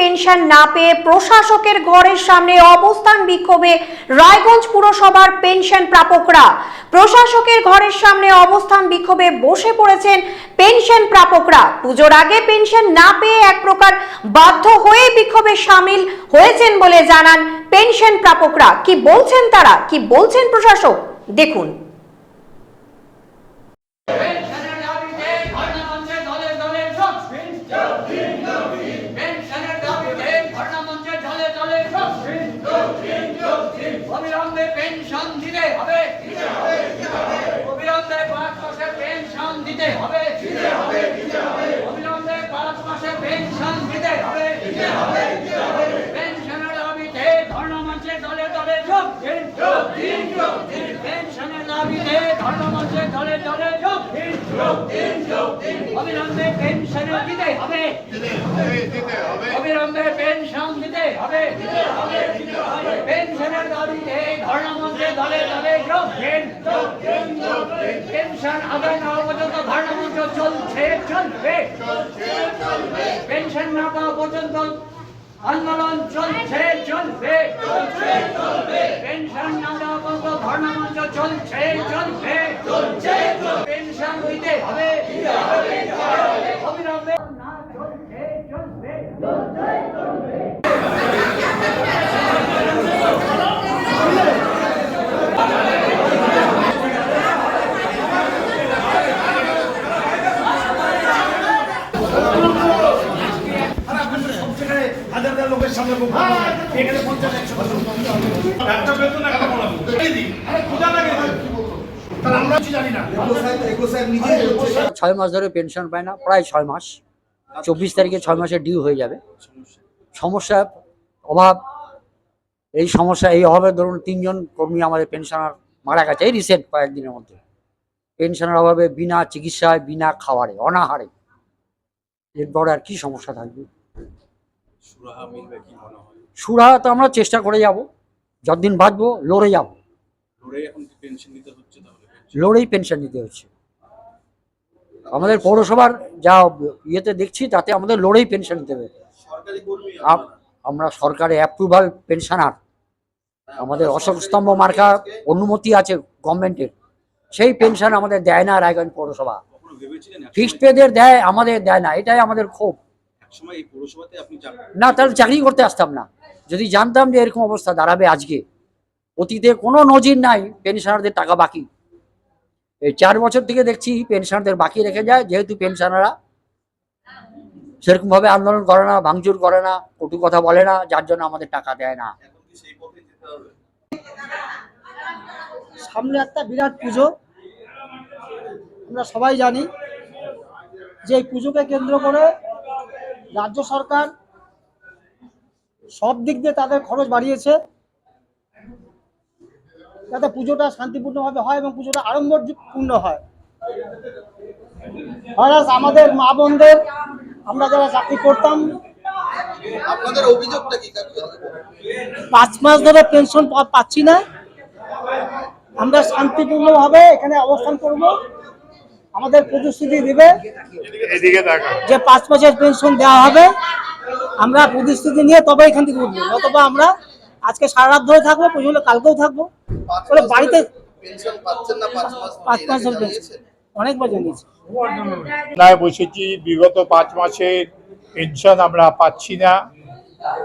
Pension না পেয়ে প্রশাসকের ঘরের সামনে অবস্থান বিক্ষোভে রায়গঞ্জ পুরসভার পেনশন প্রাপকরা। প্রশাসকের ঘরের সামনে অবস্থান বিক্ষোভে বসে পড়েছেন পেনশন প্রাপকরা। পুজোর আগে পেনশন না পেয়ে এক প্রকার বাধ্য হয়ে বিক্ষোভে সামিল হয়েছেন বলে জানান পেনশন প্রাপকরা। কি বলছেন তারা? কি বলছেন প্রশাসক? দেখুন পেনশনের দাবিতে ধর্ণা মঞ্চে দলে দলে যোগ পেনশনের দাবিতে ধর্ণা মঞ্চে দলে দলে যোগ অবিলম্বে পেনশন দিতে হবে অবিলম্বে পাঁচ মাসের পেনশন দিতে হবে অবিলম্বে পাঁচ মাসের পেনশন দিতে হবে পেনশনের দাবিতে ধর্ণা মঞ্চে দলে দলে যোগ পেনশনের দাবিতে ধর্ণা মঞ্চে দলে দলে যোগ অবিলম্বে পেনশন দিতে হবে। অবিলম্বে পেনশন দিতে হবে। পেনশনের ধর্ণা মঞ্চে দলে দলে যোগ পেনশন আদায় না হওয়া পর্যন্ত ধর্ণা মঞ্চ চলছে চলবে। পেনশন না পাওয়া পর্যন্ত আন্দোলন চলছে চলবে। পেনশন না দেওয়া পর্যন্ত ধর্ণা মঞ্চ চলছে চলবে। দিতে হবে অবিলম্বে না চলছে চলবে হাজার হাজার লোকের সামনে মুখ এখানে পঞ্চাশ একশো একটা বেতন একটা বলাবো পূজা লাগে। তাহলে আমরা কিছু জানি না। ছয় মাস ধরে পেনশন পায় না প্রায় ছয় মাস। চব্বিশ তারিখে ছয় মাসের ডিউ হয়ে যাবে। সমস্যা অভাব। এই সমস্যা এই অভাবের ধরুন তিনজন কর্মী আমাদের পেনশনার মারা গেছে এই রিসেন্ট কয়েকদিনের মধ্যে। পেনশনের অভাবে বিনা চিকিৎসায় বিনা খাওয়ারে অনাহারে। এরপর আর কি সমস্যা থাকবে? সুরাহা তো আমরা চেষ্টা করে যাব। যতদিন বাঁচবো লড়ে যাব। লড়াই পেনশন নিতে হচ্ছে আমাদের পৌরসভার যা ইয়েতে দেখছি তাতে আমাদের লড়েই পেনশন নিতে হবে। আপ- আমরা সরকারে অ্যাপ্রুভাল পেনশনার আমাদের অশোক স্তম্ভ মার্কা অনুমতি আছে গভর্নমেন্টের সেই পেনশন আমাদের দেয় না রায়গঞ্জ পৌরসভা। ফিক্সড পেদের দেয় আমাদের দেয় না। এটাই আমাদের ক্ষোভ। সময় এই পৌরসভাতে আপনি না তাহলে চাকরি করতে আসতাম না। যদি জানতাম যে এরকম অবস্থা দাঁড়াবে আজকে অতীতে কোনো নজির নাই পেনশনারদের টাকা বাকি। এই চার বছর থেকে দেখছি পেনশনারদের বাকি রেখে যায় যেহেতু পেনশনাররা সেরকমভাবে আন্দোলন করে না ভাঙচুর করে না কটু কথা বলে না যার জন্য আমাদের টাকা দেয় না। সামনে একটা বিরাট পুজো। আমরা সবাই জানি যে এই পুজোকে কেন্দ্র করে রাজ্য সরকার সব দিক দিয়ে তাদের খরচ বাড়িয়েছে যাতে পুজোটা শান্তিপূর্ণভাবে হয় এবং পুজোটা আড়ম্বরপূর্ণ হয়। আমাদের মা বোনদের আমরা যারা চাকরি করতাম আপনাদের অভিযোগটা কি পাঁচ মাস ধরে পেনশন পাচ্ছি না। আমরা শান্তিপূর্ণভাবে এখানে অবস্থান করব। আমাদের প্রতিশ্রুতি দিবে। যে পাঁচ মাসের পেনশন দেওয়া হবে আমরা প্রতিশ্রুতি নিয়ে তবে এখান থেকে উঠবো। অথবা আমরা আজকে সারা রাত ধরে থাকব পর্যন্ত কালকেও থাকব। বলে বাড়িতে পাঁচ মাসের পেনশন। অনেকবার জানিয়েছি বসেছি বিগত পাঁচ মাসের পেনশন আমরা পাচ্ছি না।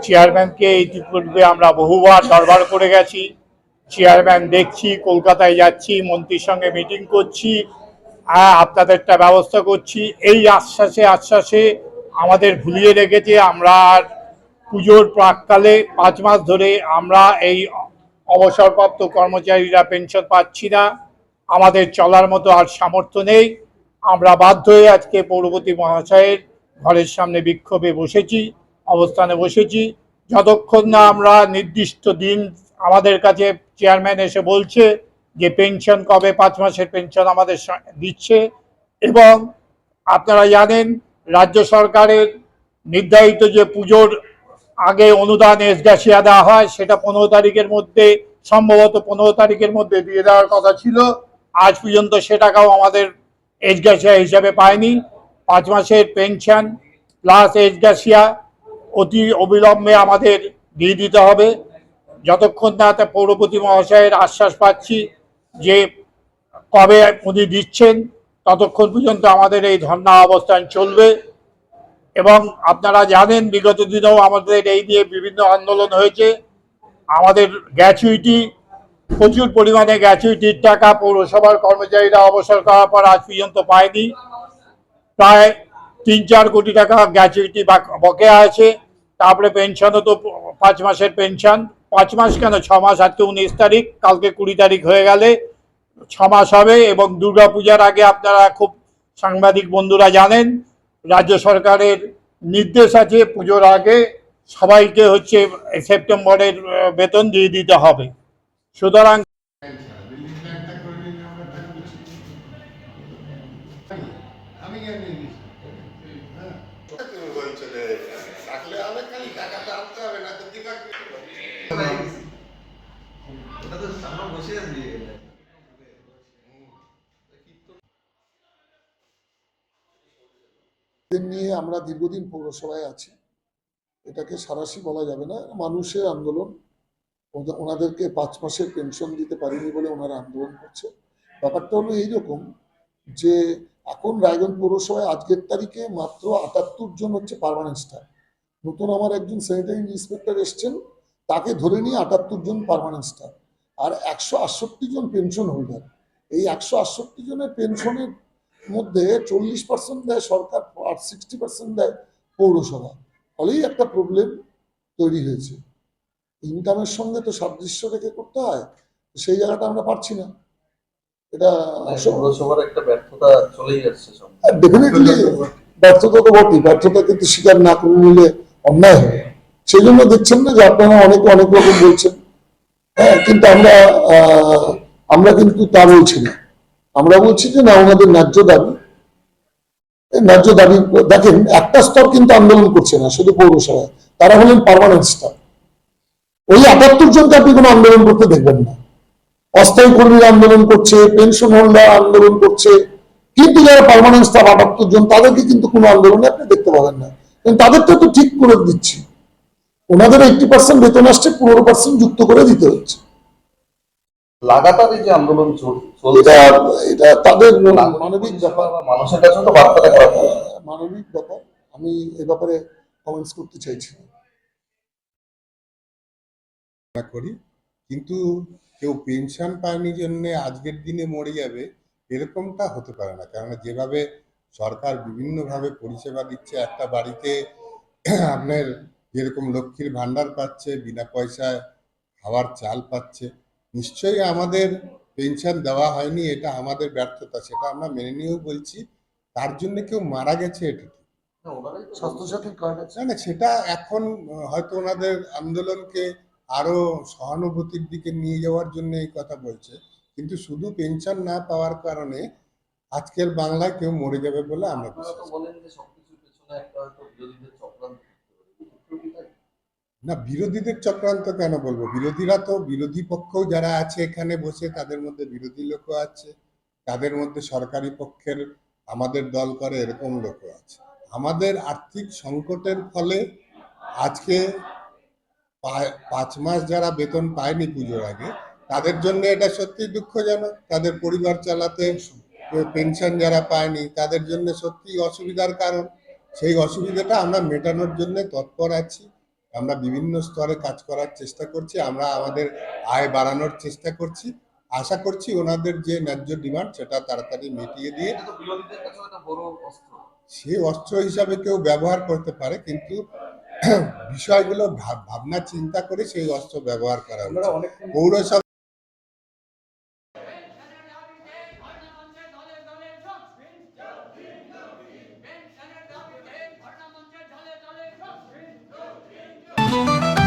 চেয়ারম্যানকে ইতিপূর্বে আমরা বহুবার দরবার করে গেছি। চেয়ারম্যান দেখছি কলকাতায় যাচ্ছি মন্ত্রীর সঙ্গে মিটিং করছি। হ্যাঁ আপনাদেরটা ব্যবস্থা করছি। এই আশ্বাসে আশ্বাসে আমাদের ভুলিয়ে রেখেছে আমরা আর পুজোর প্রাককালে পাঁচ মাস ধরে আমরা এই অবসরপ্রাপ্ত কর্মচারীরা পেনশন পাচ্ছি না। আমাদের চলার মতো আর সামর্থ্য নেই। আমরা বাধ্য হয়ে আজকে পৌরপতি মহাশয়ের ঘরের সামনে বিক্ষোভে বসেছি, অবস্থানে বসেছি। যতক্ষণ না আমরা নির্দিষ্ট দিন আমাদের কাছে চেয়ারম্যান এসে বলছে যে পেনশন কবে পাঁচ মাসের পেনশন আমাদের দিচ্ছে এবং আপনারা জানেন রাজ্য সরকারের নির্ধারিত যে পুজোর আগে অনুদান এসগাছিয়া দেওয়া হয়, সেটা পনেরো তারিখের মধ্যে, সম্ভবত পনেরো তারিখের মধ্যে দিয়ে দেওয়ার কথা ছিল। আজ পর্যন্ত সে টাকাও আমাদের এসগাছিয়া হিসাবে পায়নি। পাঁচ মাসের পেনশন প্লাস এসগাছিয়া অতি অবিলম্বে আমাদের দিয়ে দিতে হবে। যতক্ষণ না তা পৌরপতি মহাশয়ের আশ্বাস পাচ্ছি যে কবে উনি দিচ্ছেন, ততক্ষণ পর্যন্ত আমাদের এই ধর্ণা অবস্থান চলবে। এবং আপনারা জানেন, বিগত দিনেও আমাদের এই নিয়ে বিভিন্ন আন্দোলন হয়েছে। আমাদের গ্র্যাচুইটি প্রচুর পরিমাণে গ্র্যাচুইটির টাকা পৌরসভার কর্মচারীরা অবসর করার পর আজ পর্যন্ত পায়নি। প্রায় তিন চার কোটি টাকা গ্র্যাচুইটি বকেয়া আছে। তারপরে পেনশনও তো পাঁচ মাসের পেনশন। পাঁচ মাস কেন? ছ মাস, আজকে উনিশ তারিখ, কালকে কুড়ি তারিখ হয়ে গেলে ছ মাস হবে এবং দুর্গা পূজার আগে আপনারা খুব সাংবাদিক বন্ধুরা জানেন, রাজ্য সরকারের নির্দেশ আছে পুজোর আগে সবাইকে হচ্ছে সেপ্টেম্বরের বেতন দিয়ে দিতে হবে। সুতরাং আমি এদের নিয়ে আমরা দীর্ঘদিন পৌরসভায় আছি। এটাকে সারাশি বলা যাবে না। মানুষের আন্দোলন। ওনাদেরকে পাঁচ মাসের পেনশন দিতে পারিনি বলে ওনারা আন্দোলন করছে। ব্যাপারটা হলো এইরকম যে, এখন রায়গঞ্জ পৌরসভায় আজকের তারিখে মাত্র আটাত্তর জন হচ্ছে পার্মানেন্ট স্টাফ নতুন আমার একজন স্যানিটারি ইন্সপেক্টর এসছেন, তাকে ধরে নিয়ে আটাত্তর জন পার্মানেন্ট স্টাফ আর একশো আটষট্টি জন পেনশন হোল্ডার এই একশো আটষট্টি জনের পেনশনের মধ্যে চল্লিশ পার্সেন্ট দেয় সরকার আর সিক্সটি পার্সেন্ট দেয় পৌরসভা। ফলেই একটা প্রবলেম তৈরি হয়েছে। ইনকামের সঙ্গে তো সাদৃশ্য রেখে করতে হয় সেই জায়গাটা আমরা পারছি না। এটা পৌরসভার একটা ব্যর্থতা চলেই যাচ্ছে সব। ডেফিনেটলি ব্যর্থতা তো বটেই ব্যর্থতা কিন্তু স্বীকার না করে নিলে অন্যায় হবে। সেই জন্য দেখছেন না যে আপনারা অনেকে অনেক রকম বলছেন। হ্যাঁ কিন্তু আমরা আমরা কিন্তু তা বলছি না। আমরা বলছি যে না, ওনাদের ন্যায্য দাবি। ন্যায্য দাবি, দেখেন, একটা স্তর কিন্তু আন্দোলন করছে না, শুধু পৌরসভায়। তারা হলেন পার্মানেন্ট স্টাফ ওই আটাত্তর জনকে আপনি কোনো আন্দোলন করতে দেখবেন না। অস্থায়ী কর্মীরা আন্দোলন করছে পেনশন হোল্ডার আন্দোলন করছে। কিন্তু যারা পার্মানেন্ট স্টাফ আটাত্তর জন, তাদেরকে কিন্তু কোনো আন্দোলনে আপনি দেখতে পাবেন না। কিন্তু তাদেরটা তো ঠিক করে দিচ্ছি। ওনাদের এইটটি পার্সেন্ট বেতন আসছে, পনেরো পার্সেন্ট যুক্ত করে দিতে হচ্ছে। লাগাতার এই যে আন্দোলন চলছে এটা এটা তাদের মানবিক ব্যাপার মানুষের কাছে তো বার্তাটা খারাপ মানবিক ব্যাপার। আমি এ ব্যাপারে কমেন্টস করতে চাইছি। না করি কিন্তু কেউ পেনশন পায়নি জন্য আজকের দিনে মরে যাবে এরকমটা হতে পারে না। কেননা যেভাবে সরকার বিভিন্নভাবে পরিষেবা দিচ্ছে একটা বাড়িতে আপনার যেরকম লক্ষ্মীর ভান্ডার পাচ্ছে বিনা পয়সায় খাওয়ার চাল পাচ্ছে নিশ্চয়ই আমাদের পেনশন দেওয়া হয়নি এটা আমাদের ব্যর্থতা সেটা আমরা মেনে নিয়েও বলছি তার জন্য কেউ মারা গেছে এটা না না সেটা এখন হয়তো ওনাদের আন্দোলনকে আরও সহানুভূতির দিকে নিয়ে যাওয়ার জন্য এই কথা বলছে কিন্তু শুধু পেনশন না পাওয়ার কারণে আজকের বাংলায় কেউ মরে যাবে বলে আমরা। বলেন যে সবকিছুর পেছনে একটা হয়তো বিরোধীদের। না, বিরোধীদের চক্রান্ত কেন বলব? বিরোধীরা তো বিরোধী পক্ষও যারা আছে এখানে বসে, তাদের মধ্যে বিরোধী লোকও আছে। তাদের মধ্যে সরকারি পক্ষের আমাদের দল করে এরকম লোকও আছে। আমাদের আর্থিক সংকটের ফলে আজকে পাঁচ মাস যারা বেতন পায়নি পুজোর আগে, তাদের জন্য এটা সত্যি দুঃখজনক। তাদের পরিবার চালাতে, পেনশন যারা পায়নি, তাদের জন্য সত্যি অসুবিধার কারণ। সেই অসুবিধাটা আমরা মেটানোর জন্য তৎপর আছি। আমরা বিভিন্ন স্তরে কাজ করার চেষ্টা করছি আমরা আমাদের আয় বাড়ানোর চেষ্টা করছি। আশা করছি ওনাদের যে ন্যায্য ডিমান্ড সেটা তাড়াতাড়ি মিটিয়ে দিয়ে সে অস্ত্র হিসাবে কেউ ব্যবহার করতে পারে কিন্তু বিষয়গুলো ভাব- ভাবনা চিন্তা করে সেই অস্ত্র ব্যবহার করা পৌরসভা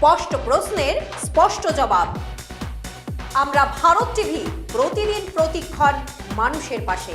স্পষ্ট প্রশ্নের স্পষ্ট জবাব। আমরা ভারত টিভি প্রতিদিন প্রতিক্ষণ মানুষের পাশে।